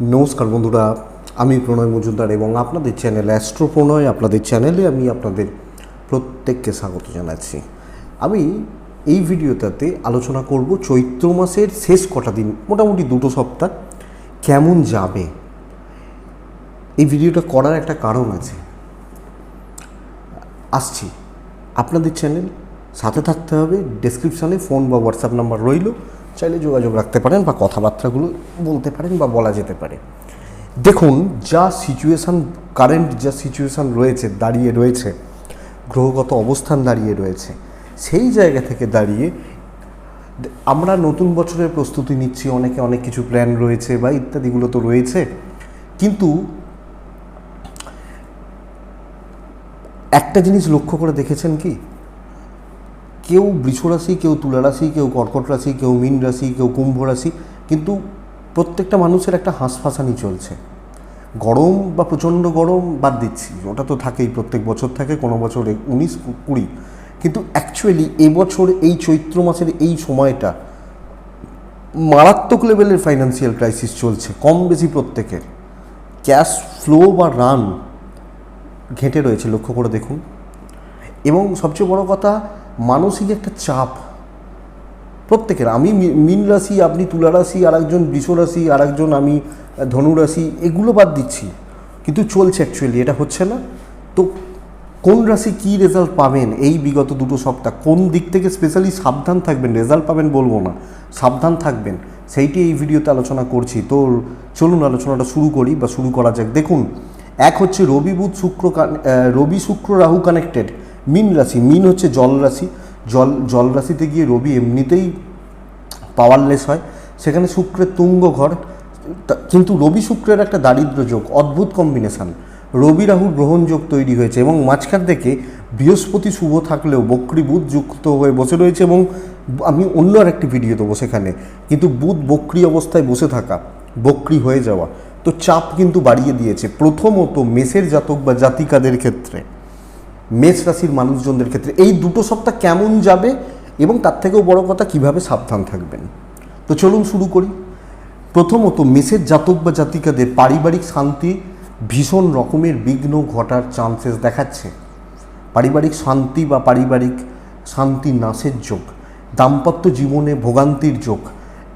নমস্কার বন্ধুরা, আমি প্রণয় মজুমদার এবং আপনাদের চ্যানেল অ্যাস্ট্রো প্রণয় আপনাদের চ্যানেলে আমি আপনাদের প্রত্যেককে স্বাগত জানাচ্ছি। আমি এই ভিডিওটাতে আলোচনা করব চৈত্র মাসের শেষ কটা দিন, মোটামুটি দুটো সপ্তাহ, কেমন যাবে? এই ভিডিওটা করার একটা কারণ আছে। আসছি। আপনাদের চ্যানেল সাথে থাকতে হবে ডেসক্রিপশানে ফোন বা হোয়াটসঅ্যাপ নাম্বার রইল। চাইলে যোগাযোগ রাখতে পারেন বা কথাবার্তাগুলো বলতে পারেন বা বলা যেতে পারে। দেখুন, যা সিচুয়েশান কারেন্ট যা সিচুয়েশান রয়েছে, দাঁড়িয়ে রয়েছে, গ্রহগত অবস্থান দাঁড়িয়ে রয়েছে, সেই জায়গা থেকে দাঁড়িয়ে আমরা নতুন বছরের প্রস্তুতি নিচ্ছি, অনেকে অনেক কিছু প্ল্যান রয়েছে বা ইত্যাদিগুলো তো রয়েছে, কিন্তু একটা জিনিস লক্ষ্য করে দেখেছেন কি? কেউ বৃষ রাশি কেউ তুলা রাশি কেউ কর্কট রাশি কেউ মীন রাশি কেউ কুম্ভ রাশি কিন্তু প্রত্যেকটা মানুষের একটা হাঁসফাঁসানি চলছে। গরম বা প্রচণ্ড গরম বাদ দিচ্ছি, ওটা তো থাকেই, প্রত্যেক বছর থাকে, কোনো বছর উনিশ কুড়ি। কিন্তু অ্যাকচুয়ালি এবছর এই চৈত্র মাসের এই সময়টা মারাত্মক লেভেলের ফাইন্যান্সিয়াল ক্রাইসিস চলছে, কম বেশি প্রত্যেকের। ক্যাশ ফ্লো বা রান ঘেঁটে রয়েছে, লক্ষ্য করে দেখুন। এবং সবচেয়ে বড় কথা মানসিক একটা চাপ। প্রত্যেকের, আমি মীন রাশি, আপনি তুলা রাশি আর একজন বৃষ রাশি আর একজন আমি ধনু রাশি, এগুলো বাদ দিচ্ছি। কিন্তু চলছে অ্যাকচুয়ালি এটা হচ্ছে না। তো কোন রাশি কী রেজাল্ট পাবেন এই বিগত দুটো সপ্তাহ? কোন দিক থেকে স্পেশালি সাবধান থাকবেন? রেজাল্ট পাবেন বলব না। সাবধান থাকবেন। সেইটি এই ভিডিওতে আলোচনা করছি। তো চলুন আলোচনাটা শুরু করি বা শুরু করা যাক। দেখুন, এক হচ্ছে রবি, বুধ, শুক্র রবি, শুক্র, রাহু কানেক্টেড মিন রাশি, মিন হচ্ছে জল রাশি। জল জল রাশিতে গিয়ে রবি এমনিতেই পাওয়ারলেস হয়। সেখানে শুক্রের তুঙ্গ ঘর। কিন্তু রবি শুক্রের একটা দারিদ্র যোগ, অদ্ভুত কম্বিনেশান রবি রাহুর গ্রহণযোগ তৈরি হয়েছে এবং মাঝখান থেকে বৃহস্পতি শুভ থাকলেও বক্রী বুধ যুক্ত হয়ে বসে রয়েছে এবং আমি অন্য আর একটি ভিডিও দেবো সেখানে। কিন্তু বুধ বক্রী অবস্থায় বসে থাকা, বক্রী হয়ে যাওয়া। তো চাপ কিন্তু বাড়িয়ে দিয়েছে। প্রথমত মেষের জাতক বা জাতিকাদের ক্ষেত্রে। মেষ রাশির মানুষজনদের ক্ষেত্রে এই দুটো সপ্তাহ কেমন যাবে এবং তার থেকেও বড় কথা, কীভাবে সাবধান থাকবেন? তো চলুন শুরু করি। প্রথমত, মেষের জাতক বা জাতিকাদের পারিবারিক শান্তি ভীষণ রকমের বিঘ্ন ঘটার চান্সেস দেখাচ্ছে। পারিবারিক শান্তি বা পারিবারিক শান্তি নাশের যোগ, দাম্পত্য জীবনে ভোগান্তির যোগ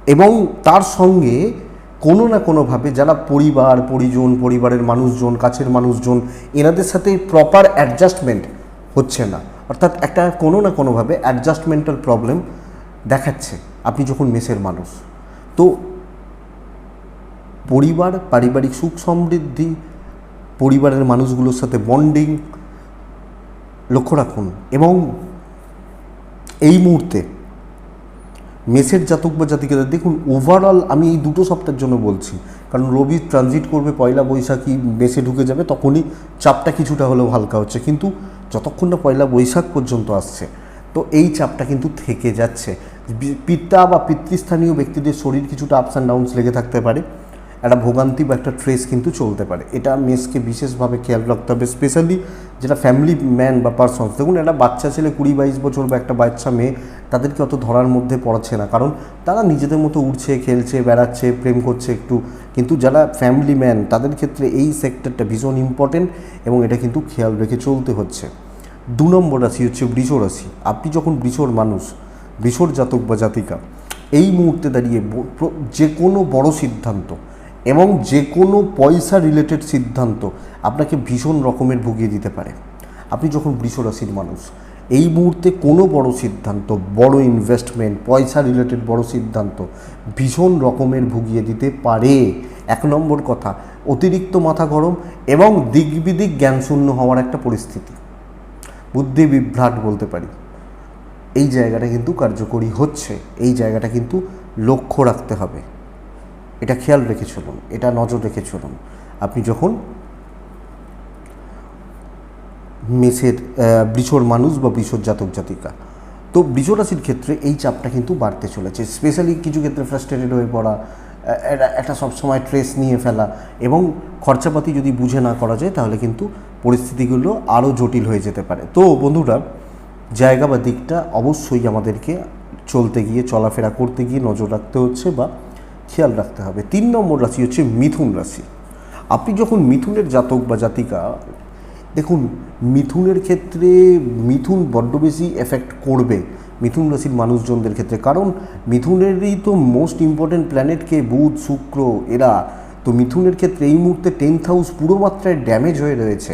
এবং তার সঙ্গে কোনো না কোনোভাবে যারা পরিবার, পরিজন, পরিবারের মানুষজন, কাছের মানুষজন, এনাদের সাথে প্রপার অ্যাডজাস্টমেন্ট হচ্ছে না। অর্থাৎ একটা কোনো না কোনোভাবে অ্যাডজাস্টমেন্টাল প্রবলেম দেখাচ্ছে আপনি যখন মেসের মানুষ। তো পরিবার, পারিবারিক সুখ সমৃদ্ধি, পরিবারের মানুষগুলোর সাথে বন্ডিং লক্ষ্য রাখুন এবং এই মুহূর্তে মেসের জাতক বা জাতিকাদের, দেখুন ওভারঅল আমি এই দুটো সপ্তাহের জন্য বলছি, কারণ রবি ট্রানজিট করবে পয়লা বৈশাখী মেসে ঢুকে যাবে, তখনই চাপটা কিছুটা হলেও হালকা হচ্ছে, কিন্তু যতক্ষণ না পয়লা বৈশাখ পর্যন্ত আসছে, তো এই চাপটা কিন্তু থেকে যাচ্ছে। পিতা বা পিতৃস্থানীয় ব্যক্তিদের শরীর কিছুটা আপস অ্যান্ড ডাউনস লেগে থাকতে পারে। একটা ভোগান্তি বা একটা ট্রেস কিন্তু চলতে পারে। এটা মেসকে বিশেষভাবে খেয়াল রাখতে হবে স্পেশালি যেটা ফ্যামিলি ম্যান বা পার্সনস দেখুন একটা বাচ্চা ছেলে কুড়ি বাইশ বছর বা একটা বাচ্চা মেয়ে, তাদেরকে অত ধরার মধ্যে পড়ছে না। কারণ তারা নিজেদের মতো উঠছে খেলছে, বেড়াচ্ছে, প্রেম করছে একটু। কিন্তু যারা ফ্যামিলি ম্যান তাদের ক্ষেত্রে এই সেক্টরটা ভীষণ ইম্পর্টেন্ট এবং এটা কিন্তু খেয়াল রেখে চলতে হচ্ছে। দু নম্বর রাশি হচ্ছে বৃষ রাশি। আপনি যখন বৃষর মানুষ, বৃষর জাতক বা জাতিকা, এই মুহূর্তে দাঁড়িয়ে যে কোনো বড় সিদ্ধান্ত এবং যে কোনো পয়সা রিলেটেড সিদ্ধান্ত আপনাকে ভীষণ রকমের ভুগিয়ে দিতে পারে। আপনি যখন বৃষ রাশির মানুষ, এই মুহূর্তে কোনো বড় সিদ্ধান্ত, বড় ইনভেস্টমেন্ট পয়সা রিলেটেড বড় সিদ্ধান্ত ভীষণ রকমের ভুগিয়ে দিতে পারে। এক নম্বর কথা, অতিরিক্ত মাথা গরম এবং দিকবিদিক জ্ঞানশূন্য হওয়ার একটা পরিস্থিতি। বুদ্ধি বিভ্রাট বলতে পারি। এই জায়গাটা কিন্তু কার্যকরী হচ্ছে। এই জায়গাটা কিন্তু লক্ষ্য রাখতে হবে। এটা খেয়াল রেখে চলুন, এটা নজর রেখে চলুন। আপনি যখন মেসের বৃষর মানুষ বা বৃষর জাতক জাতিকা, তো বৃষ রাশির ক্ষেত্রে এই চাপটা কিন্তু বাড়তে চলেছে স্পেশালি কিছু ক্ষেত্রে ফ্রাস্ট্রেটেড হয়ে পড়া একটা সবসময় ট্রেস নিয়ে ফেলা এবং খরচাপাতি যদি বুঝে না করা যায়, তাহলে কিন্তু পরিস্থিতিগুলো আরও জটিল হয়ে যেতে পারে। তো বন্ধুরা, জায়গা বা দিকটা অবশ্যই আমাদেরকে চলতে গিয়ে, চলাফেরা করতে গিয়ে নজর রাখতে হচ্ছে বা খেয়াল রাখতে হবে। তিন নম্বর রাশি হচ্ছে মিথুন রাশি। আপনি যখন মিথুনের জাতক বা জাতিকা, দেখুন, মিথুনের ক্ষেত্রে মিথুন বড্ড বেশি এফেক্ট করবে মিথুন রাশির মানুষজনদের ক্ষেত্রে। কারণ মিথুনেরই তো মোস্ট ইম্পর্টেন্ট প্ল্যানেটকে বুধ, শুক্র, এরা। তো মিথুনের ক্ষেত্রে এই মুহূর্তে টেন্থ হাউস পুরো মাত্রায় ড্যামেজ হয়ে রয়েছে।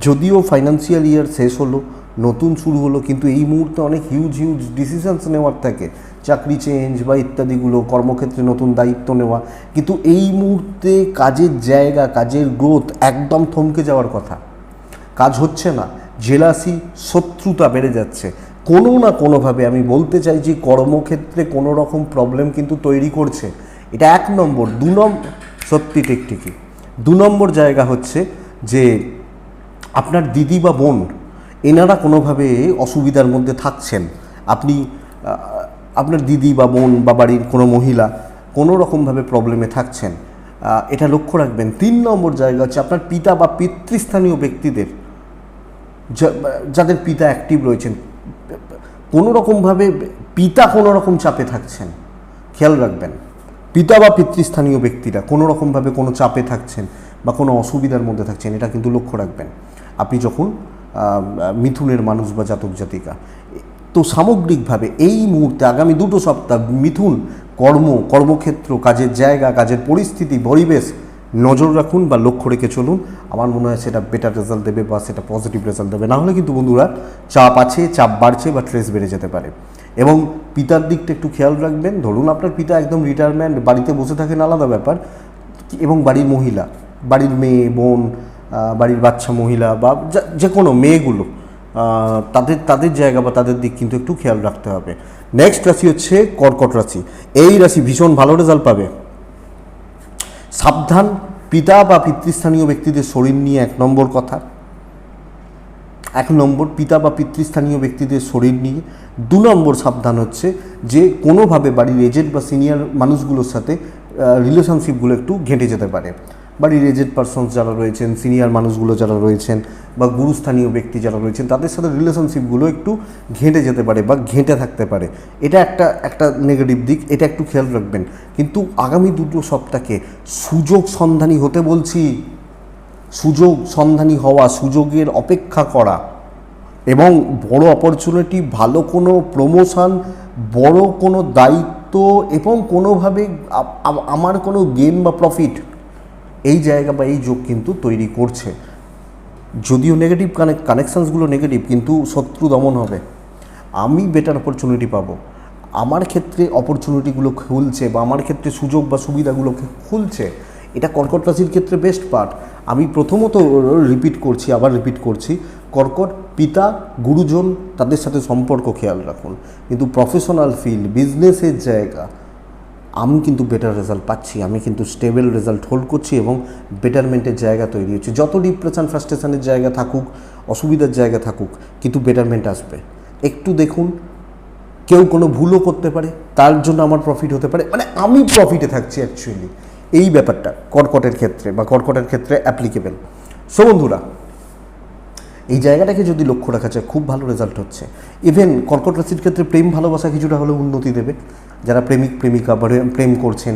যদিও ফাইন্যান্সিয়াল ইয়ার শেষ হলো, নতুন শুরু হলো, কিন্তু এই মুহূর্তে অনেক হিউজ হিউজ ডিসিশনস নেওয়ার থাকে। চাকরি চেঞ্জ বা ইত্যাদিগুলো, কর্মক্ষেত্রে নতুন দায়িত্ব নেওয়া। কিন্তু এই মুহূর্তে কাজের জায়গা, কাজের গ্রোথ একদম থমকে যাওয়ার কথা। কাজ হচ্ছে না, জেলাসি শত্রুতা বেড়ে যাচ্ছে। কোনো না কোনোভাবে আমি বলতে চাই যে কর্মক্ষেত্রে কোনো রকম প্রবলেম কিন্তু তৈরি করছে। এটা এক নম্বর। দু নম্বর সত্যি ঠিকই। দু নম্বর জায়গা হচ্ছে যে আপনার দিদি বা বোন, এনারা কোনোভাবে অসুবিধার মধ্যে থাকছেন। আপনি আপনার দিদি বা বোন বা বাড়ির কোনো মহিলা কোনো রকমভাবে প্রবলেমে থাকছেন এটা লক্ষ্য রাখবেন। তিন নম্বর জায়গা হচ্ছে আপনার পিতা বা পিতৃস্থানীয় ব্যক্তিদের যাদের পিতা অ্যাক্টিভ রয়েছেন, কোনো রকমভাবে পিতা কোনো রকম চাপে থাকছেন, খেয়াল রাখবেন। পিতা বা পিতৃস্থানীয় ব্যক্তিরা কোনো রকমভাবে কোনো চাপে থাকছেন বা কোনো অসুবিধার মধ্যে থাকছেন, এটা কিন্তু লক্ষ্য রাখবেন। আপনি যখন মিথুনের মানুষ বা জাতক জাতিকা তো সামগ্রিকভাবে এই মুহূর্তে আগামী দুটো সপ্তাহ মিথুন কর্ম, কর্মক্ষেত্র, কাজের জায়গা, কাজের পরিস্থিতি, পরিবেশ নজর রাখুন বা লক্ষ্য রেখে চলুন। আমার মনে হয় সেটা বেটার রেজাল্ট দেবে বা সেটা পজিটিভ রেজাল্ট দেবে। না হলে কিন্তু বন্ধুরা চাপ আছে, চাপ বাড়ছে বা স্ট্রেস বেড়ে যেতে পারে। এবং পিতার দিকটা একটু খেয়াল রাখবেন। ধরুন আপনার পিতা একদম রিটায়ারমেন্ট বাড়িতে বসে থাকেন আলাদা ব্যাপার। এবং বাড়ির মহিলা, বাড়ির মেয়ে, বোন বাড়ির বাচ্চা মহিলা বা যে কোনো মেয়েগুলো তাদের তাদের জায়গা বা তাদের দিক কিন্তু একটু খেয়াল রাখতে হবে। নেক্সট রাশি হচ্ছে কর্কট রাশি। এই রাশি ভীষণ ভালো রেজাল্ট পাবে। সাবধান, পিতা বা পিতৃস্থানীয় ব্যক্তিদের শরীর নিয়ে এক নম্বর কথা। এক নম্বর, পিতা বা পিতৃস্থানীয় ব্যক্তিদের শরীর নিয়ে। দু নম্বর সাবধান হচ্ছে যে কোনোভাবে বাড়ির এজেন্ট বা সিনিয়র মানুষগুলোর সাথে রিলেশনশিপগুলো একটু ঘেঁটে যেতে পারে। বাড়ির এজেড পারসনস যারা রয়েছেন সিনিয়র মানুষগুলো যারা রয়েছেন বা গুরুস্থানীয় ব্যক্তি যারা রয়েছেন, তাদের সাথে রিলেশনশিপগুলো একটু ঘেঁটে যেতে পারে বা ঘেঁটে থাকতে পারে। এটা একটা একটা নেগেটিভ দিক, এটা একটু খেয়াল রাখবেন। কিন্তু আগামী দুটো সপ্তাহে সুযোগ সন্ধানী হতে বলছি। সুযোগ সন্ধানী হওয়া, সুযোগের অপেক্ষা করা এবং বড় অপরচুনিটি ভালো কোনো প্রমোশন বড় কোনো দায়িত্ব এবং কোনোভাবে আমার কোনো গেম বা প্রফিট এই জায়গা বা এই যোগ কিন্তু তৈরি করছে। যদিও নেগেটিভ কানেক কানেকশানসগুলো নেগেটিভ কিন্তু শত্রু দমন হবে। আমি বেটার অপরচুনিটি পাবো। আমার ক্ষেত্রে অপরচুনিটিগুলো খুলছে বা আমার ক্ষেত্রে সুযোগ বা সুবিধাগুলো খুলছে, এটা কর্কট রাশির ক্ষেত্রে বেস্ট পার্ট আমি প্রথমত রিপিট করছি, আবার রিপিট করছি। কর্কট পিতা, গুরুজন, তাদের সাথে সম্পর্ক খেয়াল রাখুন। কিন্তু প্রফেশনাল ফিল্ড বিজনেসের জায়গা আমি কিন্তু বেটার রেজাল্ট পাচ্ছি, আমি কিন্তু স্টেবল রেজাল্ট হোল্ড করছি এবং বেটারমেন্টের জায়গা তৈরি হচ্ছে। যত ডিপ্রেশন ফ্রাস্ট্রেশনের জায়গা থাকুক, অসুবিধার জায়গা থাকুক, কিন্তু বেটারমেন্ট আসবে। একটু দেখুন, কেউ কোনো ভুলও করতে পারে, তার জন্য আমার প্রফিট হতে পারে মানে আমি প্রফিটে থাকছি অ্যাকচুয়ালি এই ব্যাপারটা কর্কটের ক্ষেত্রে বা কর্কটের ক্ষেত্রে অ্যাপ্লিকেবেল সো বন্ধুরা এই জায়গাটাকে যদি লক্ষ্য রাখা যায়, খুব ভালো রেজাল্ট হচ্ছে। ইভেন কর্কট রাশির ক্ষেত্রে প্রেম ভালোবাসা কিছুটা হলেও উন্নতি দেবে। যারা প্রেমিক, প্রেমিকা বা প্রেম করছেন,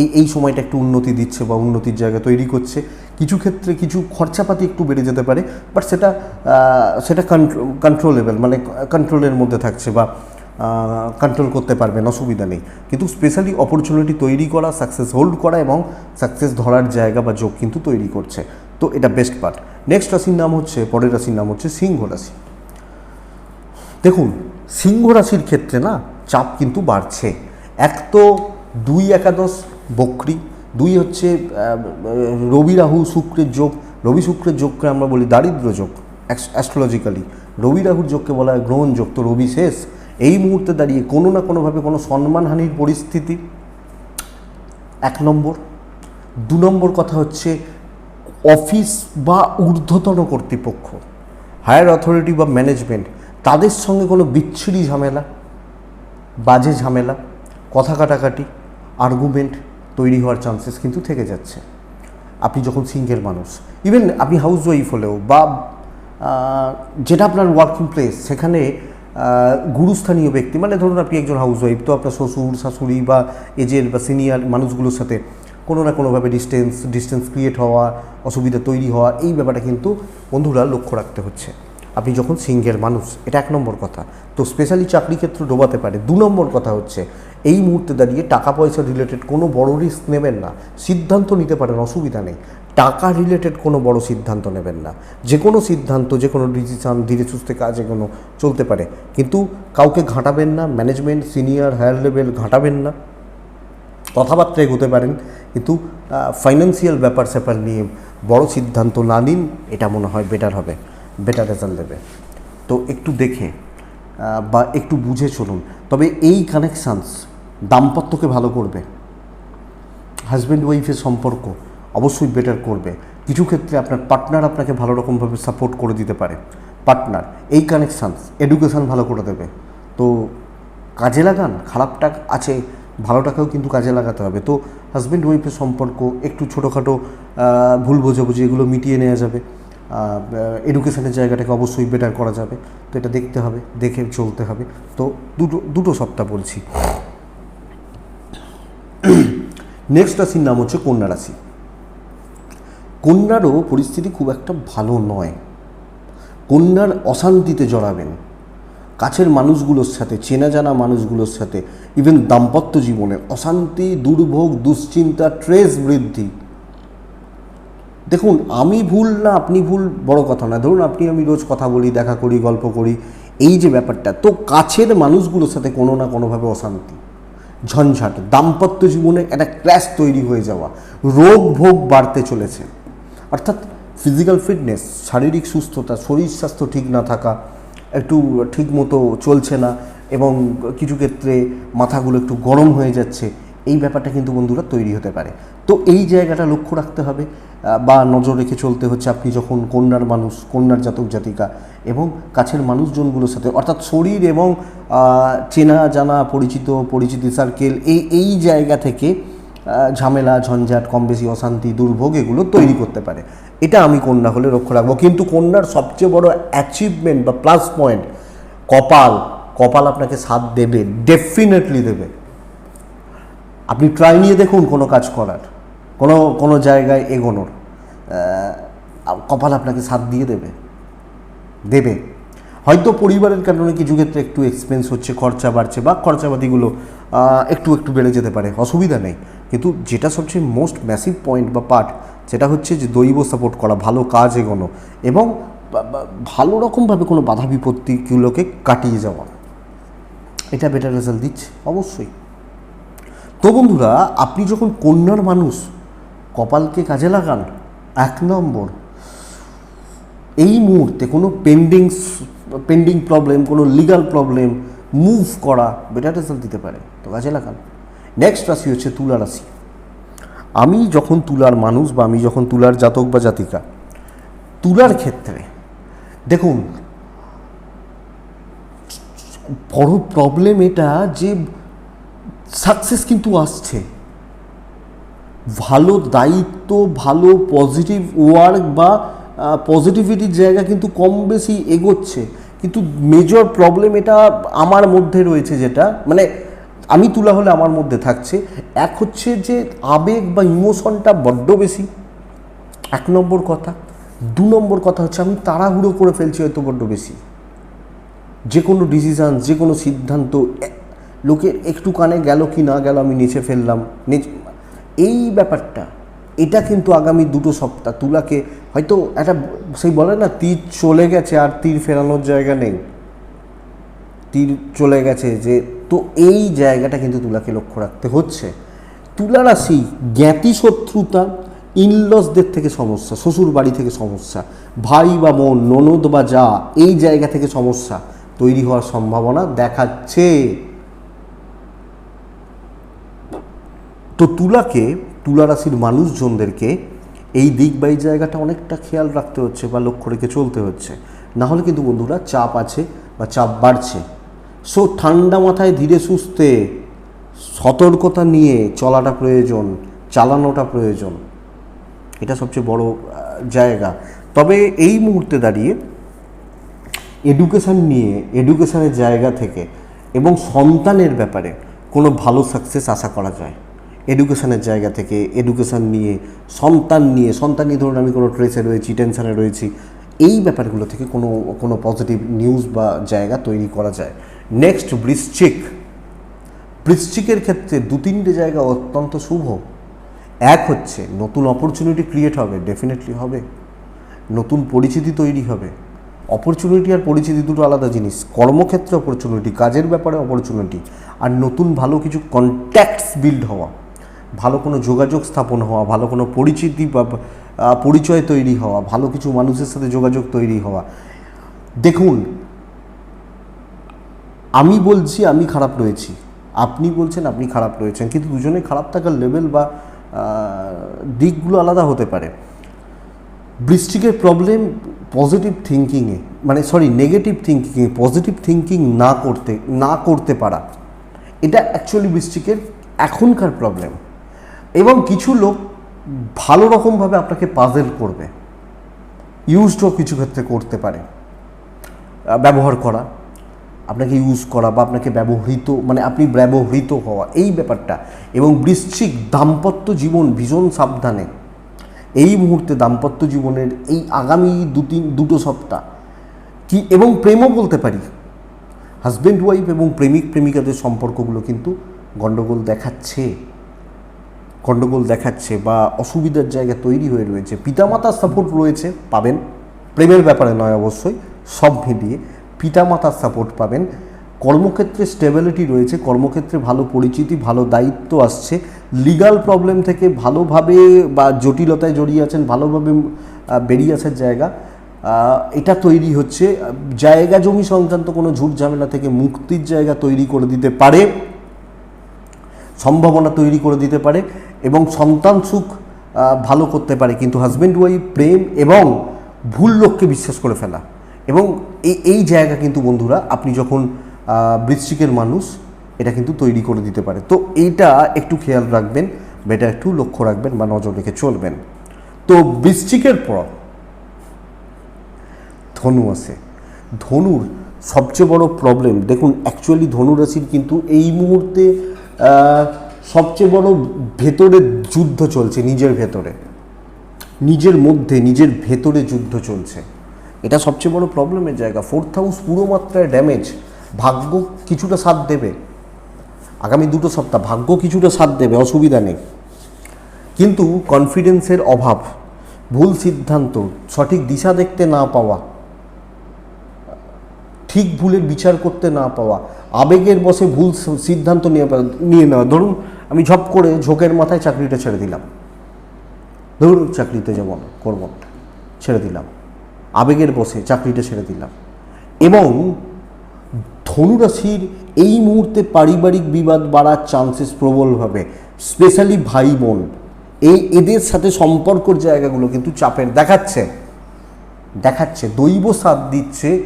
এই এই সময়টা একটু উন্নতি দিচ্ছে বা উন্নতির জায়গা তৈরি করছে। কিছু ক্ষেত্রে কিছু খরচাপাতি একটু বেড়ে যেতে পারে বাট সেটা সেটা কন্ট্রোলেবল মানে কন্ট্রোলের মধ্যে থাকছে বা কন্ট্রোল করতে পারবেন, অসুবিধা নেই। কিন্তু স্পেশালি অপরচুনিটি তৈরি করা সাকসেস হোল্ড করা এবং সাকসেস ধরার জায়গা বা যোগ কিন্তু তৈরি করছে। তো এটা বেস্ট পার্ট নেক্সট রাশির নাম হচ্ছে, পরের রাশির নাম হচ্ছে সিংহ রাশি। দেখুন, সিংহ রাশির ক্ষেত্রে না, চাপ কিন্তু বাড়ছে। এক তো দুই একাদশ বক্রি, দুই হচ্ছে রবি রাহু শুক্রের যোগ। রবি শুক্রের যোগকে আমরা বলি দারিদ্র যোগ অ্যাস্ট্রোলজিক্যালি রবি রাহুর যোগকে বলা হয় গ্রহণ যোগ। তো রবি শেষ এই মুহূর্তে দাঁড়িয়ে কোনো না কোনোভাবে কোনো সম্মানহানির পরিস্থিতি, এক নম্বর। দু নম্বর কথা হচ্ছে, অফিস বা ঊর্ধ্বতন কর্তৃপক্ষ, হায়ার অথরিটি বা ম্যানেজমেন্ট, তাদের সঙ্গে কোনো বিচ্ছিরি ঝামেলা, বাজে ঝামেলা, কথা কাটাকাটি আর্গুমেন্ট তৈরি হওয়ার চান্সেস কিন্তু থেকে যাচ্ছে। আপনি যখন সিঙ্গেল মানুষ ইভেন আপনি হাউস ওয়াইফ হলেও বা যেটা আপনার ওয়ার্কিং প্লেস সেখানে গুরুস্থানীয় ব্যক্তি। মানে ধরুন আপনি একজন হাউস ওয়াইফ তো আপনার শ্বশুর, শাশুড়ি বা এজের বা সিনিয়র মানুষগুলোর সাথে কোনো না কোনোভাবে ডিস্টেন্স ডিস্টেন্স ক্রিয়েট হওয়া, অসুবিধা তৈরি হওয়া, এই ব্যাপারটা কিন্তু বন্ধুরা লক্ষ্য রাখতে হচ্ছে। আপনি যখন সিঙ্গের মানুষ, এটা এক নম্বর কথা। তো স্পেশালি চাকরি ক্ষেত্র ডোবাতে পারে। দু নম্বর কথা হচ্ছে, এই মুহূর্তে দাঁড়িয়ে টাকা পয়সা রিলেটেড কোনো বড় রিস্ক নেবেন না। সিদ্ধান্ত নিতে পারেন, অসুবিধা নেই। টাকা রিলেটেড কোনো বড় সিদ্ধান্ত নেবেন না। যে কোনো সিদ্ধান্ত যে কোনো ডিসিশন ধীরে সুস্থে কাজ এগোনো চলতে পারে। কিন্তু কাউকে ঘাঁটাবেন না ম্যানেজমেন্ট সিনিয়র হায়ার লেভেল ঘাঁটাবেন না। কথাবার্তা এগোতে পারেন, কিন্তু ফাইন্যান্সিয়াল ব্যাপার স্যাপার নিয়ে বড় সিদ্ধান্ত না নিন, এটা মনে হয় বেটার হবে বেটার রেজাল্ট দেবে। তো একটু দেখে বা একটু বুঝে চলুন। তবে এই কানেকশানস দাম্পত্যকে ভালো করবে। হাজব্যান্ড ওয়াইফের সম্পর্ক অবশ্যই বেটার করবে। কিছু ক্ষেত্রে আপনার পার্টনার আপনাকে ভালো রকমভাবে সাপোর্ট করে দিতে পারে। পার্টনার এই কানেকশানস এডুকেশান ভালো করে দেবে। তো কাজে লাগান খারাপটা আছে ভালোটাকেও কিন্তু কাজে লাগাতে হবে। তো হাজব্যান্ড ওয়াইফের সম্পর্ক একটু ছোটোখাটো ভুল বোঝাবুঝি এগুলো মিটিয়ে নেওয়া যাবে। এডুকেশনের জায়গাটাকে অবশ্যই বেটার করা যাবে। তো এটা দেখতে হবে, দেখে চলতে হবে। তো দুটো দুটো সপ্তাহ বলছি। নেক্সট রাশির নাম হচ্ছে কন্যা রাশি। কন্যারও পরিস্থিতি খুব একটা ভালো নয়। কন্যার অশান্তিতে জড়াবেন। কাছের মানুষগুলোর সাথে চেনা জানা মানুষগুলোর সাথে ইভেন দাম্পত্য জীবনে অশান্তি, দুর্ভোগ, দুশ্চিন্তা ট্রেস বৃদ্ধি। দেখুন, আমি ভুল না, আপনি ভুল, বড় কথা না। ধরুন, আপনি, আমি রোজ কথা বলি, দেখা করি, গল্প করি, এই যে ব্যাপারটা, তো কাছের মানুষগুলোর সাথে কোনো না কোনোভাবে অশান্তি, ঝঞ্ঝাট, দাম্পত্য জীবনে একটা ক্র্যাশ তৈরি হয়ে যাওয়া, রোগ ভোগ বাড়তে চলেছে। অর্থাৎ ফিজিক্যাল ফিটনেস শারীরিক সুস্থতা, শরীর স্বাস্থ্য ঠিক না থাকা, একটু ঠিক মতো চলছে না এবং কিছু ক্ষেত্রে মাথাগুলো একটু গরম হয়ে যাচ্ছে, এই ব্যাপারটা কিন্তু বন্ধুরা তৈরি হতে পারে। তো এই জায়গাটা লক্ষ্য রাখতে হবে বা নজর রেখে চলতে হচ্ছে আপনি যখন কন্যার মানুষ, কন্যার জাতক জাতিকা এবং কাছের মানুষজনগুলোর সাথে। অর্থাৎ শরীর এবং চেনা, জানা, পরিচিত, পরিচিতি সার্কেল এই এই জায়গা থেকে ঝামেলা, ঝঞ্ঝাট, কম বেশি অশান্তি, দুর্ভোগ এগুলো তৈরি করতে পারে। এটা আমি কন্যা হলে লক্ষ্য রাখব। কিন্তু কন্যার সবচেয়ে বড় অ্যাচিভমেন্ট বা প্লাস পয়েন্ট কপাল কপাল আপনাকে সাথ দেবে ডেফিনেটলি দেবে। আপনি ট্রাই নিয়ে দেখুন কোনো কাজ করার, কোনো কোনো জায়গায় এগোনোর। কপাল আপনাকে সাথ দিয়ে দেবে। দেবে। হয়তো পরিবারের কারণে কিছু ক্ষেত্রে একটু এক্সপেন্স হচ্ছে, খরচা বাড়ছে বা খরচাপাতিগুলো একটু একটু বেড়ে যেতে পারে, অসুবিধা নেই। কিন্তু যেটা সবচেয়ে মোস্ট ম্যাসিভ পয়েন্ট বা পার্ট সেটা হচ্ছে যে দৈব সাপোর্ট করা, ভালো কাজ এগোনো এবং ভালো রকমভাবে কোনো বাধা বিপত্তিগুলোকে কাটিয়ে যাওয়া। এটা বেটার রেজাল্ট দিচ্ছে, অবশ্যই। তো বন্ধুরা, আপনি যখন কন্যার মানুষ, কপালকে কাজে লাগান, এক নম্বর, এই মুহূর্তে কোনো পেন্ডিং পেন্ডিং প্রবলেম কোনো লিগাল প্রবলেম মুভ করা বেটার রেজাল্ট দিতে পারে। তো কাজে লাগান। নেক্সট রাশি হচ্ছে তুলা রাশি। আমি যখন তুলার মানুষ বা আমি যখন তুলার জাতক বা জাতিকা, তুলার ক্ষেত্রে, দেখুন, বড় প্রবলেম এটা যে সাকসেস কিন্তু আসছে। ভালো দায়িত্ব, ভালো পজিটিভ ওয়ার্ক বা পজিটিভিটির জায়গা কিন্তু কম বেশি এগোচ্ছে। কিন্তু মেজর প্রবলেম এটা আমার মধ্যে রয়েছে যেটা মানে আমি তুলা হলে আমার মধ্যে থাকছে। এক হচ্ছে যে আবেগ বা ইমোশনটা বড্ড বেশি। এক নম্বর কথা। দু নম্বর কথা হচ্ছে আমি তাড়াহুড়ো করে ফেলছি হয়তো বড্ড বেশি। যে কোনো ডিসিশান যে কোনো সিদ্ধান্ত লোকের একটু কানে গেল কি না গেল আমি নিচে ফেললাম। এই ব্যাপারটা এটা কিন্তু আগামী দুটো সপ্তাহ। তুলাকে হয়তো একটা সেই বলে না, তীর চলে গেছে আর তীর ফেরানোর জায়গা নেই। তীর চলে গেছে যে, তো এই জায়গাটা কিন্তু তুলাকে লক্ষ্য রাখতে হচ্ছে। তুলা রাশি, জ্ঞাতি শত্রুতা ইনলসদের থেকে সমস্যা শ্বশুর বাড়ি থেকে সমস্যা, ভাই বা বোন, ননদ বা যা, এই জায়গা থেকে সমস্যা তৈরি হওয়ার সম্ভাবনা দেখাচ্ছে। তো তুলাকে তুলা রাশির মানুষজনদেরকে এই দিক বা এই জায়গাটা অনেকটা খেয়াল রাখতে হচ্ছে বা লক্ষ্য রেখে চলতে হচ্ছে। না হলে কিন্তু বন্ধুরা চাপ আছে বা চাপ বাড়ছে। সো ঠান্ডা মাথায় ধীরে সুস্থে সতর্কতা নিয়ে চলাটা প্রয়োজন, চালানোটা প্রয়োজন। এটা সবচেয়ে বড় জায়গা। তবে এই মুহূর্তে দাঁড়িয়ে এডুকেশান নিয়ে এডুকেশানের জায়গা থেকে এবং সন্তানের ব্যাপারে কোনো ভালো সাকসেস আশা করা যায়। এডুকেশনের জায়গা থেকে এডুকেশন নিয়ে, সন্তান নিয়ে সন্তান নিয়ে ধরুন আমি কোনো ট্রেসে রয়েছি টেনশানে রয়েছি, এই ব্যাপারগুলো থেকে কোনো কোনো পজিটিভ নিউজ বা জায়গা তৈরি করা যায়। নেক্সট বৃশ্চিক। বৃশ্চিকের ক্ষেত্রে দু তিনটে জায়গা অত্যন্ত শুভ। এক হচ্ছে নতুন অপরচুনিটি ক্রিয়েট হবে ডেফিনেটলি হবে। নতুন পরিচিতি তৈরি হবে। অপরচুনিটি আর পরিচিতি দুটো আলাদা জিনিস। কর্মক্ষেত্রে অপরচুনিটি কাজের ব্যাপারে অপরচুনিটি আর নতুন ভালো কিছু কন্ট্যাক্টস বিল্ড হওয়া। ভালো কোনো যোগাযোগ স্থাপন হওয়া, ভালো কোনো পরিচিতি বা পরিচয় তৈরি হওয়া, ভালো কিছু মানুষের সাথে যোগাযোগ তৈরি হওয়া। দেখুন, আমি বলছি আমি খারাপ রয়েছি। আপনি বলছেন আপনি খারাপ রয়েছেন, কিন্তু দুজনে খারাপ থাকার লেভেল বা দিকগুলো আলাদা হতে পারে। বৃষ্টিকের প্রবলেম পজিটিভ থিঙ্কিংয়ে মানে সরি নেগেটিভ থিঙ্কিংয়ে পজিটিভ থিঙ্কিং না করতে না করতে পারা, এটা অ্যাকচুয়ালি বৃষ্টিকের এখনকার প্রবলেম এবং কিছু লোক ভালো রকমভাবে আপনাকে পাজেল করবে। ইউজডও কিছু ক্ষেত্রে করতে পারে। ব্যবহার করা, আপনাকে ইউজ করা বা আপনাকে ব্যবহৃত মানে আপনি ব্যবহৃত হওয়া, এই ব্যাপারটা এবং বৃশ্চিক দাম্পত্য জীবন ভীষণ সাবধানে। এই মুহূর্তে দাম্পত্য জীবনের এই আগামী দু তিন, দুটো সপ্তাহ কি এবং প্রেমও বলতে পারি। হাজব্যান্ড ওয়াইফ এবং প্রেমিক, প্রেমিকাদের সম্পর্কগুলো কিন্তু গণ্ডগোল দেখাচ্ছে। গণ্ডগোল দেখাচ্ছে বা অসুবিধার জায়গা তৈরি হয়ে রয়েছে, পিতামাতার সাপোর্ট রয়েছে, পাবেন। প্রেমের ব্যাপারে নয় অবশ্যই, সব মিলিয়ে পিতামাতার সাপোর্ট পাবেন। কর্মক্ষেত্রে স্টেবিলিটি রয়েছে, কর্মক্ষেত্রে ভালো পরিচিতি, ভালো দায়িত্ব আসছে। লিগাল প্রবলেম থেকে ভালোভাবে বা জটিলতায় জড়িয়ে আছেন, ভালোভাবে বেরিয়ে আসার জায়গা এটা তৈরি হচ্ছে। জায়গা জমি সংক্রান্ত কোনো ঝুট ঝামেলা থেকে মুক্তির জায়গা তৈরি করে দিতে পারে, সম্ভাবনা তৈরি করে দিতে পারে। এবং সন্তান সুখ ভালো করতে পারে, কিন্তু হাজব্যান্ড ওয়াইফ প্রেম এবং ভুল লোককে বিশ্বাস করে ফেলা। এবং এই এই জায়গা কিন্তু বন্ধুরা, আপনি যখন বৃশ্চিকের মানুষ, এটা কিন্তু তৈরি করে দিতে পারে। তো এইটা একটু খেয়াল রাখবেন বা এটা একটু লক্ষ্য রাখবেন বা নজর রেখে চলবেন। তো বৃশ্চিকের পর, ধনু আছে। ধনুর সবচেয়ে বড় প্রবলেম দেখুন অ্যাকচুয়ালি ধনুরাশির কিন্তু এই মুহূর্তে সবচেয়ে বড় ভেতরে যুদ্ধ চলছে, নিজের ভেতরে। নিজের মধ্যে, নিজের ভেতরে যুদ্ধ চলছে। এটা সবচেয়ে বড় প্রবলেমের জায়গা। ফোর্থ হাউস পুরো মাত্রায় ড্যামেজ ভাগ্য কিছুটা সাথ দেবে। আগামী দুটো সপ্তাহ ভাগ্য কিছুটা সাথ দেবে, অসুবিধা নেই। কিন্তু কনফিডেন্সের অভাব, ভুল সিদ্ধান্ত, সঠিক দিশা দেখতে না পাওয়া, ঠিক ভুলের বিচার করতে না পাওয়া আবেগের বসে ভুল সিদ্ধান্ত নিয়ে নিয়ে নেওয়া। ধরুন, আমি ঝপ করে ঝোঁকের মাথায় চাকরিটা ছেড়ে দিলাম। ধরুন, চাকরিতে যাব না করব ছেড়ে দিলাম। আবেগের বসে চাকরিটা ছেড়ে দিলাম। এবং ধনুরাশির এই মুহূর্তে পারিবারিক বিবাদ বাড়ার চান্সেস প্রবলভাবে স্পেশালি ভাই বোন, এই এদের সাথে সম্পর্কর জায়গাগুলো কিন্তু চাপের দেখাচ্ছে। দেখাচ্ছে, দৈব সাথ দিচ্ছে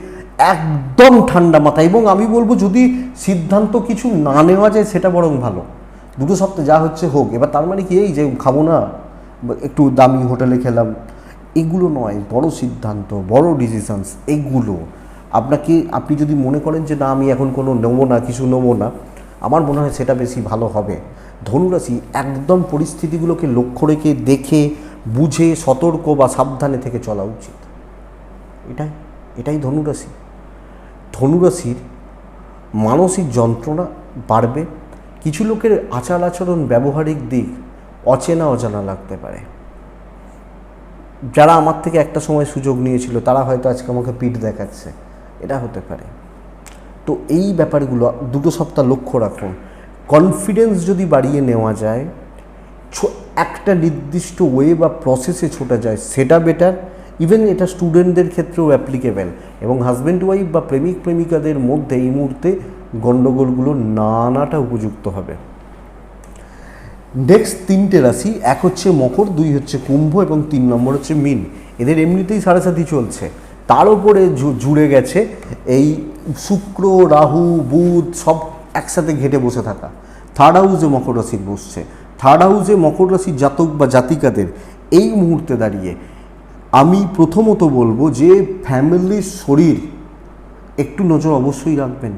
একদম ঠান্ডা মাথা। এবং আমি বলব, যদি সিদ্ধান্ত কিছু না নেওয়া যায়, সেটা বরং ভালো। দুটো সপ্তাহে যা হচ্ছে হোক। এবার তার মানে কি এই যে খাব না, একটু দামি হোটেলে খেলাম, এগুলো নয়, বড় সিদ্ধান্ত, বড় ডিসিশনস এগুলো। আপনাকে, আপনি যদি মনে করেন যে না, আমি এখন কোনো নেব না, কিছু নেব না, আমার মনে হয় সেটা বেশি ভালো হবে। ধনুরাশি একদম পরিস্থিতিগুলোকে লক্ষ্য রেখে, দেখে, বুঝে, সতর্ক বা সাবধানে থেকে চলা উচিত। এটাই এটাই ধনুরাশি। ধনুরাশির মানসিক যন্ত্রণা বাড়বে। কিছু লোকের আচার আচরণ ব্যবহারিক দিক অচেনা অজানা লাগতে পারে। যারা আমার থেকে একটা সময় সুযোগ নিয়েছিল, তারা হয়তো আজকে আমাকে পিঠ দেখাচ্ছে। এটা হতে পারে। তো এই ব্যাপারগুলো দুটো সপ্তাহ লক্ষ্য রাখুন। কনফিডেন্স যদি বাড়িয়ে নেওয়া যায় একটা নির্দিষ্ট ওয়ে বা প্রসেসে ছোটা যায়, সেটা বেটার ইভেন এটা স্টুডেন্টদের ক্ষেত্রেও অ্যাপ্লিকেবেল এবং হাজব্যান্ড ওয়াইফ বা প্রেমিক প্রেমিকাদের মধ্যে এই মুহূর্তে গণ্ডগোলগুলো নানাটা উপযুক্ত হবে। নেক্সট তিনটে রাশি, এক হচ্ছে মকর, দুই হচ্ছে কুম্ভ এবং তিন নম্বর হচ্ছে মিন। এদের এমনিতেই সাড়ে চলছে। তার উপরে জুড়ে গেছে এই শুক্র, রাহু, বুধ সব একসাথে ঘেটে বসে থাকা। থার্ড হাউসে মকর রাশির বসছে। থার্ড হাউসে মকর রাশির জাতক বা জাতিকাদের এই মুহূর্তে দাঁড়িয়ে আমি প্রথমত বলব যে ফ্যামিলির শরীর একটু নজর অবশ্যই রাখবেন।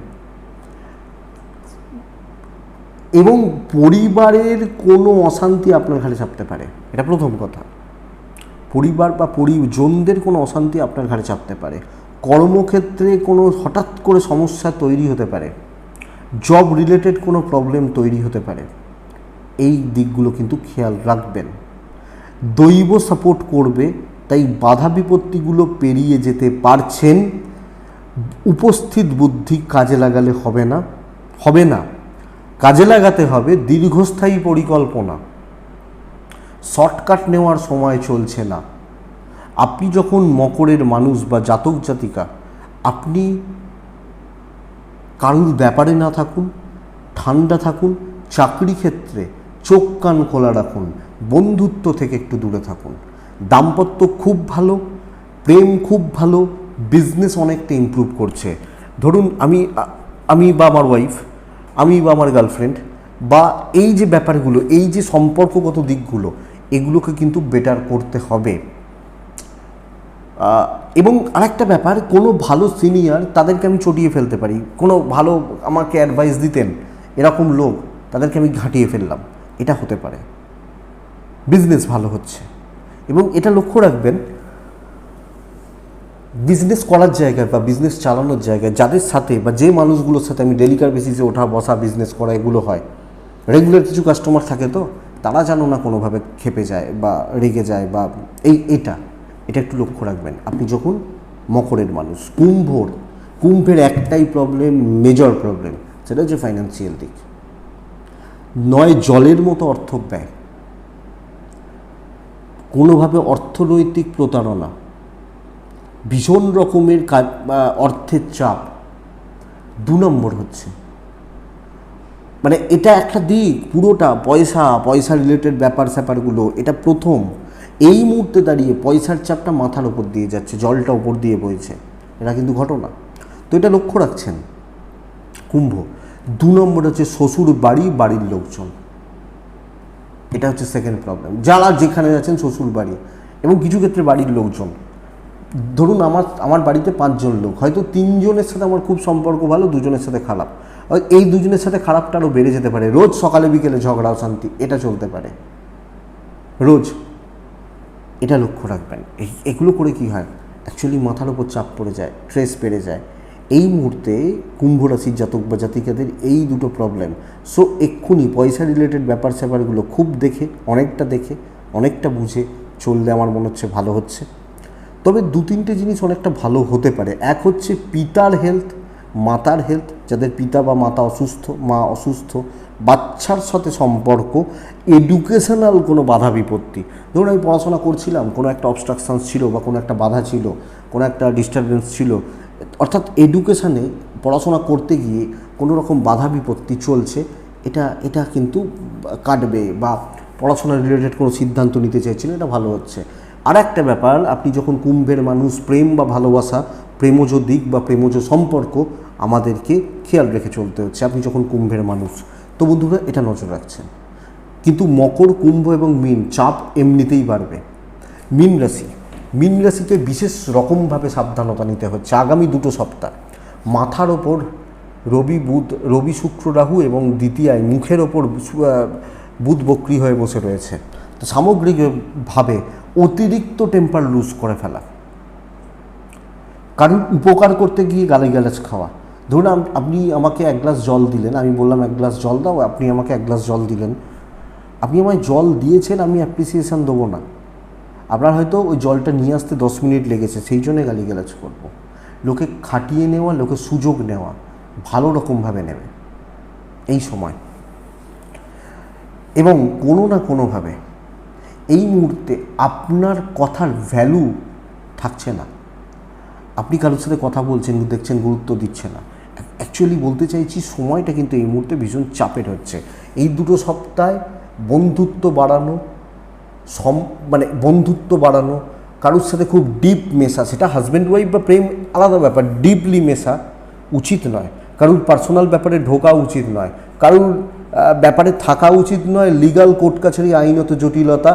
এবং পরিবারের কোনো অশান্তি আপনার ঘাড়ে চাপতে পারে, এটা প্রথম কথা। পরিবার বা পরিজনদের কোনো অশান্তি আপনার ঘাড়ে চাপতে পারে। কর্মক্ষেত্রে কোনো হঠাৎ করে সমস্যা তৈরি হতে পারে। জব রিলেটেড কোনো প্রবলেম তৈরি হতে পারে। এই দিকগুলো কিন্তু খেয়াল রাখবেন। দৈব সাপোর্ট করবে তাই বাধা বিপত্তিগুলো পেরিয়ে যেতে পারছেন, উপস্থিত বুদ্ধি কাজে লাগালে হবে না হবে না। কাজে লাগাতে হবে দীর্ঘস্থায়ী পরিকল্পনা। শর্টকাট নেওয়ার সময় চলছে না। আপনি যখন মকরের মানুষ বা জাতক জাতিকা, আপনি কারুর ব্যাপারে না থাকুন, ঠান্ডা থাকুন, চাকরি ক্ষেত্রে চোখ কান খোলা রাখুন, বন্ধুত্ব থেকে একটু দূরে থাকুন। দাম্পত্য খুব ভালো, প্রেম খুব ভালো বিজনেস অনেকটা ইমপ্রুভ করছে। ধরুন আমি আমি বা আমার ওয়াইফ আমি বা আমার গার্লফ্রেন্ড বা এই যে ব্যাপারগুলো, এই যে সম্পর্কগত দিকগুলো, এগুলোকে কিন্তু বেটার করতে হবে। এবং আরেকটা ব্যাপার, কোনো ভালো সিনিয়র তাদেরকে আমি চটিয়ে ফেলতে পারি। কোনো ভালো আমাকে অ্যাডভাইস দিতেন এরকম লোক, তাদেরকে আমি ঘাঁটিয়ে ফেললাম। এটা হতে পারে। বিজনেস ভালো হচ্ছে। এবং এটা লক্ষ্য রাখবেন বিজনেস করার জায়গায় বা বিজনেস চালানোর জায়গায় যাদের সাথে বা যে মানুষগুলোর সাথে আমি ডেলিকার বেসিসে ওঠা, বসা বিজনেস করা এগুলো হয় রেগুলার কিছু কাস্টমার থাকে তো, তারা যেন না কোনোভাবে খেপে যায় বা রেগে যায় বা এই, এটা এটা একটু লক্ষ্য রাখবেন। আপনি যখন মকরের মানুষ, কুম্ভর, কুম্ভের একটাই প্রবলেম মেজর প্রবলেম সেটা হচ্ছে ফাইন্যান্সিয়াল দিক। নয় জলের মতো অর্থ ব্যয়। কোনোভাবে অর্থনৈতিক প্রতারণা, ভীষণ রকমের অর্থের চাপ, দু নম্বর হচ্ছে মানে এটা একটা দিক, পুরোটা পয়সা পয়সা রিলেটেড ব্যাপার স্যাপারগুলো, এটা প্রথম। এই মুহূর্তে দাঁড়িয়ে পয়সার চাপটা মাথার ওপর দিয়ে যাচ্ছে, জলটা ওপর দিয়ে বইছে। এটা কিন্তু ঘটনা। তো এটা লক্ষ্য রাখছেন, কুম্ভ। দু নম্বর হচ্ছে শ্বশুর বাড়ি, বাড়ির লোকজন। এটা হচ্ছে সেকেন্ড প্রবলেম যারা যেখানে যাচ্ছেন শ্বশুর বাড়ি এবং কিছু ক্ষেত্রে বাড়ির লোকজন। ধরুন আমার আমার বাড়িতে পাঁচজন লোক, হয়তো তিনজনের সাথে আমার খুব সম্পর্ক ভালো, দুজনের সাথে খারাপ। এই দুজনের সাথে খারাপটা আরও বেড়ে যেতে পারে। রোজ সকালে বিকেলে ঝগড়া, অশান্তি, এটা চলতে পারে। রোজ। এটা লক্ষ্য রাখবেন। এগুলো করে কি হয়? অ্যাকচুয়ালি মাথার উপর চাপ পড়ে যায় স্ট্রেস বেড়ে যায়। এই মুহূর্তে কুম্ভ রাশির জাতক বা জাতিকাদের এই দুটো প্রবলেম সো এক্ষুনি পয়সা রিলেটেড ব্যাপার স্যাপারগুলো খুব দেখে, অনেকটা দেখে, অনেকটা বুঝে চললে আমার মনে হচ্ছে ভালো হচ্ছে। তবে দু তিনটে জিনিস অনেকটা ভালো হতে পারে। এক হচ্ছে পিতার হেলথ মাতার হেলথ যাদের পিতা বা মাতা অসুস্থ, মা অসুস্থ, বাচ্চার সাথে সম্পর্ক এডুকেশনাল কোনো বাধা বিপত্তি। ধরুন আমি পড়াশোনা করছিলাম, কোনো একটা অবস্ট্রাকশান ছিল বা কোনো একটা বাধা ছিল, কোনো একটা ডিস্টারবেন্স ছিল অর্থাৎ এডুকেশানে পড়াশোনা করতে গিয়ে কোনো রকম বাধা বিপত্তি চলছে, এটা এটা কিন্তু কাটবে বা পড়াশোনা রিলেটেড কোনো সিদ্ধান্ত নিতে চাইছেন এটা ভালো হচ্ছে। আর একটা ব্যাপার, আপনি যখন কুম্ভের মানুষ, প্রেম বা ভালোবাসা, প্রেমজ দিক বা প্রেমজ সম্পর্ক, আমাদেরকে খেয়াল রেখে চলতে হচ্ছে, আপনি যখন কুম্ভের মানুষ। তো বন্ধুরা, এটা নজর রাখছেন। কিন্তু মকর, কুম্ভ এবং মীন, চাপ এমনিতেই বাড়বে। মীন রাশি। মীন রাশিকে বিশেষ রকমভাবে সাবধানতা নিতে হচ্ছে আগামী দুটো সপ্তাহ। মাথার ওপর রবি বুধ, রবি শুক্র রাহু এবং দ্বিতীয়ায় মুখের ওপর বুধ বক্রি হয়ে বসে রয়েছে। তো সামগ্রিকভাবে অতিরিক্ত টেম্পার লুজ করে ফেলা। কারণ উপকার করতে গিয়ে গালিগালাজ খাওয়া। ধরুন আপনি আমাকে এক গ্লাস জল দিলেন, আমি বললাম এক গ্লাস জল দাও, আপনি আমাকে এক গ্লাস জল দিলেন। আপনি আমায় জল দিয়েছেন, আমি অ্যাপ্রিসিয়েশন দেবো না। আপনার হয়তো ওই জলটা নিয়ে আসতে দশ মিনিট লেগেছে, সেই জন্যে গালিগালাজ করব। লোকে খাটিয়ে নেওয়া, লোকে সুযোগ নেওয়া, ভালো রকমভাবে নেবে। এই সময়। এবং কোনো না কোনোভাবে এই মুহূর্তে আপনার কথার ভ্যালু থাকছে না। আপনি কারোর সাথে কথা বলছেন, দেখছেন, গুরুত্ব দিচ্ছে না। অ্যাকচুয়ালি বলতে চাইছি, সময়টা কিন্তু এই মুহূর্তে ভীষণ চাপের হচ্ছে। এই দুটো সপ্তাহে বন্ধুত্ব বাড়ানো সম মানে বন্ধুত্ব বাড়ানো, কারোর সাথে খুব ডিপ মেশা, সেটা হাজব্যান্ড ওয়াইফ বা প্রেম আলাদা ব্যাপার ডিপলি মেশা উচিত নয়। কারুর পার্সোনাল ব্যাপারে ঢোকা উচিত নয়। কারোর ব্যাপারে থাকা উচিত নয়। লিগাল কোর্ট কাছারি আইনত জটিলতা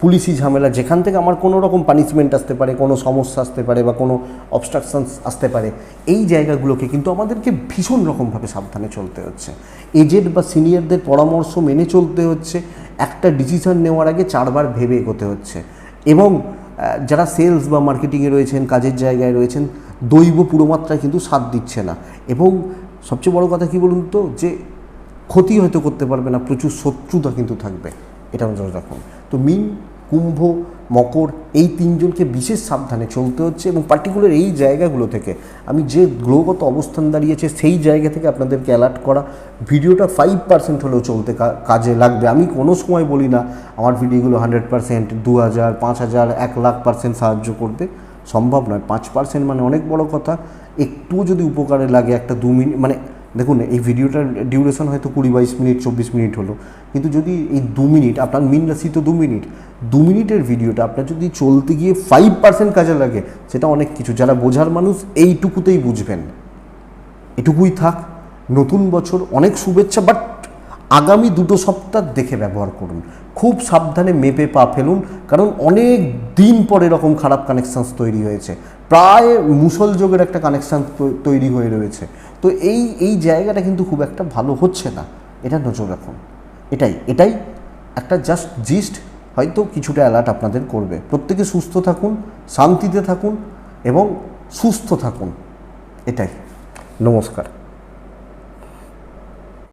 পুলিশি ঝামেলা, যেখান থেকে আমার কোনো রকম পানিশমেন্ট আসতে পারে, কোনো সমস্যা আসতে পারে বা কোনো অবস্ট্রাকশনস আসতে পারে, এই জায়গাগুলোকে কিন্তু আমাদেরকে ভীষণ রকমভাবে সাবধানে চলতে হচ্ছে। এজেড বা সিনিয়রদের পরামর্শ মেনে চলতে হচ্ছে, একটা ডিসিশন নেওয়ার আগে চারবার ভেবে এগোতে হচ্ছে। এবং যারা সেলস বা মার্কেটিংয়ে রয়েছেন, কাজের জায়গায় রয়েছেন, দৈব পুরোমাত্রায় কিন্তু সাথ দিচ্ছে না। এবং সবচেয়ে বড় কথা কি বলুন তো, যে ক্ষতি হয়তো করতে পারবে না, প্রচুর শত্রুতা কিন্তু থাকবে। এটা নজর রাখুন। তো মিন কুম্ভ, মকর, এই তিনজনকে বিশেষ সাবধানে চলতে হচ্ছে এবং পার্টিকুলার এই জায়গাগুলো থেকে আমি যে গ্রহগত অবস্থান দাঁড়িয়েছে সেই জায়গা থেকে আপনাদেরকে অ্যালার্ট করা। ভিডিওটা ফাইভ পার্সেন্ট হলেও চলতে কাজে লাগবে। আমি কোনো সময় বলি না, আমার ভিডিওগুলো হান্ড্রেড পার্সেন্ট দু হাজার পাঁচ হাজার এক লাখ পার্সেন্ট সাহায্য করবে। সম্ভব নয়। পাঁচ পার্সেন্ট মানে অনেক বড় কথা। একটুও যদি উপকারে লাগে, একটা দু মিনিট মানে দেখুন, এই ভিডিওটার ডিউরেশন হয়তো কুড়ি, বাইশ মিনিট, চব্বিশ মিনিট হলো। কিন্তু যদি এই দু মিনিট, আপনার মিন রাশি তো দু মিনিট, দু মিনিটের ভিডিওটা আপনার যদি চলতে গিয়ে ফাইভ পার্সেন্ট কাজে লাগে, সেটা অনেক কিছু। যারা বোঝার মানুষ, এইটুকুতেই বুঝবেন। এটুকুই থাক। নতুন বছর, অনেক শুভেচ্ছা বাট আগামী দুটো সপ্তাহ দেখে ব্যবহার করুন। খুব সাবধানে মেপে পা ফেলুন, কারণ অনেক দিন পর এরকম খারাপ কানেকশানস তৈরি হয়েছে। প্রায় মুসল যোগের একটা কানেকশান তৈরি হয়ে রয়েছে। তো এই এই জায়গাটা কিন্তু খুব একটা ভালো হচ্ছে না। এটা নজর রাখুন। এটাই এটাই একটা জাস্ট জিস্ট হয়তো কিছুটা অ্যালার্ট আপনাদের করবে। প্রত্যেকে সুস্থ থাকুন, শান্তিতে থাকুন এবং সুস্থ থাকুন। এটাই। নমস্কার।